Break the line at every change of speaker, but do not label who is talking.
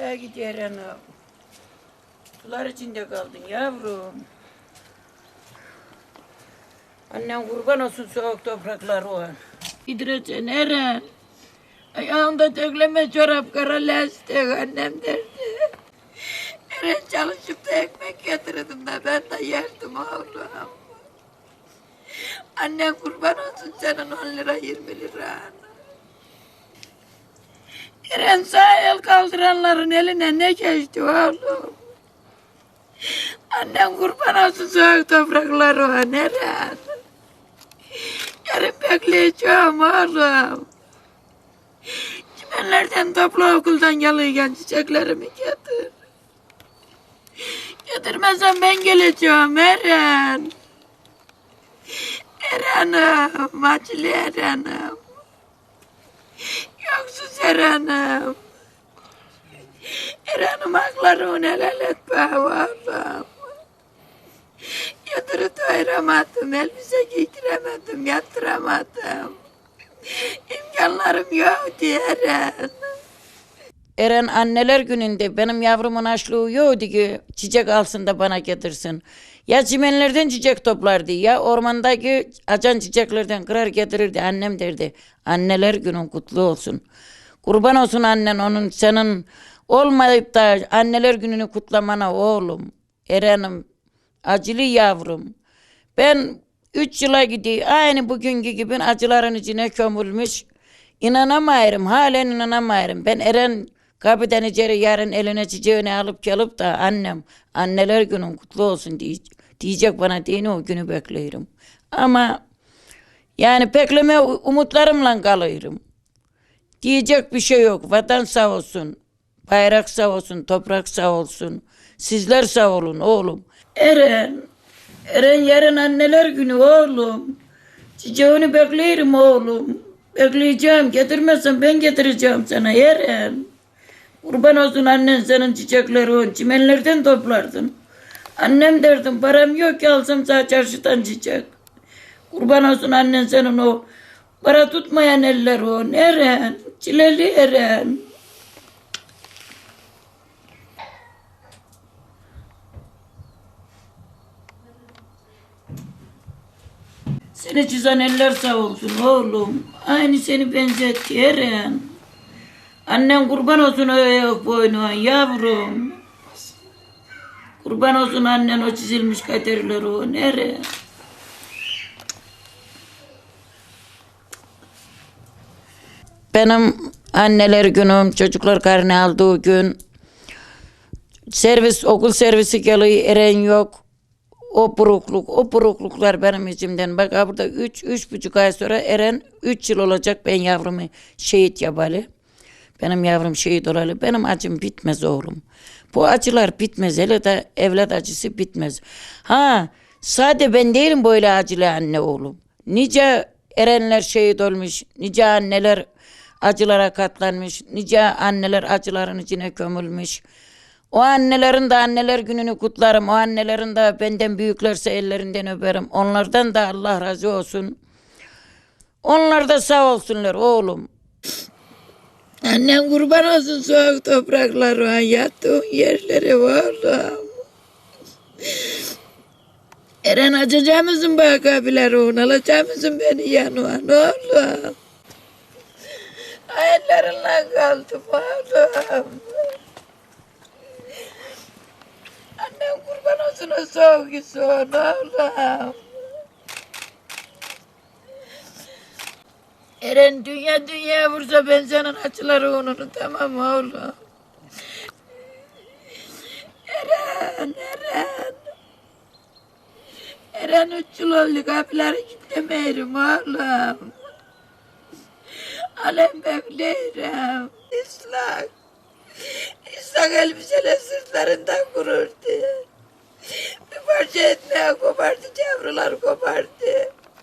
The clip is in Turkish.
Ya gidiyor anam. Sular içinde kaldın yavrum. Annen kurban olsun soğuk toprakları o. Gidireceksin Eren. Ayağında dökleme çorap kara lastik annem derdi. Eren çalışıp da ekmek getirirdim de ben de yerdim oğlum. Annen kurban olsun senin 10 lira 20 lira. Sağ el kaldıranların eline ne geçti oğlum? Annen kurban olsun soğuk toprakları o Eren. Yarın bekleyeceğim oğlum. Çimenlerden topla okuldan yalıyken çiçeklerimi getir. Getirmezsen ben geleceğim Eren. Eren'im, acılı Eren'im. Yoksuz Eren'im. Eren'im haklarını helal et be oğlum. Yatırıp doyuramadım, elbise giydiremedim, yatıramadım. İmkanlarım yoktu Eren. Eren anneler gününde benim yavrumun açlığı yoktu ki çiçek alsın da bana getirsin. Ya çimenlerden çiçek toplardı ya ormandaki acan çiçeklerden kırar getirirdi. Annem derdi anneler günün kutlu olsun. Kurban olsun annen onun senin olmayıp da anneler gününü kutlamana oğlum. Eren'im acılı yavrum. Ben üç yıla gidiyor. Aynı bugünkü gibi acıların içine kömülmüş. İnanamayırım. Halen inanamayırım. Ben Eren kapıdan içeri yarın eline çiçeğini alıp gelip de annem anneler günün kutlu olsun diye, diyecek bana dini o günü bekliyorum. Ama yani bekleme umutlarımla kalıyorum. Diyecek bir şey yok. Vatan sağ olsun. Bayrak sağ olsun. Toprak sağ olsun. Sizler sağ olun oğlum. Eren. Eren yarın anneler günü oğlum. Çiçeğini beklerim oğlum. Bekleyeceğim. Getirmezsen ben getireceğim sana Eren. Kurban olsun annen senin çiçekleri on. Çimenlerden toplardın. Annem derdim param yok ki alsam sana çarşıdan çiçek. Kurban olsun annen senin o para tutmayan eller o. Eren, çileli Eren. Seni çizen eller sağ olsun oğlum. Aynı seni benzetti Eren. Annen kurban olsun o boynuna yavrum. Kurban olsun annen o çizilmiş kaderleri o. Nere? Benim anneler günüm, çocuklar karnı aldığı gün servis, okul servisi geliyor, eren yok. O burukluk, o burukluklar benim içimden. Bak burada üç, üç buçuk ay sonra Eren üç yıl olacak ben yavrumu şehit yapalı. Benim yavrum şehit olalı. Benim acım bitmez oğlum. Bu acılar bitmez. Hele de evlat acısı bitmez. Ha sade ben değilim böyle acılı anne oğlum. Nice erenler şehit olmuş. Nice anneler acılara katlanmış. Nice anneler acıların içine gömülmüş. O annelerin de anneler gününü kutlarım. O annelerin de benden büyüklerse ellerinden öperim. Onlardan da Allah razı olsun. Onlar da sağ olsunlar oğlum. Annen kurban olsun soğuk topraklara, yattığın yerlere oğlum. Eren açacak mısın bak abileri onu, alacak mısın beni yanıma ne oğlum? Hayallerinle kaldım oğlum. Annem kurban olsun o soğuk soğuk oğlum. Eren dünya dünya vursa ben senin acıları unutamam oğlum. Eren, Eren. Eren üç yıl oldu kapıları kilitlemeyelim oğlum. Alem bekleyirim. İslak. İslak elbiseler sırtlarından kururdu. Bir parça etmeye kopardı, yavrular kopardı.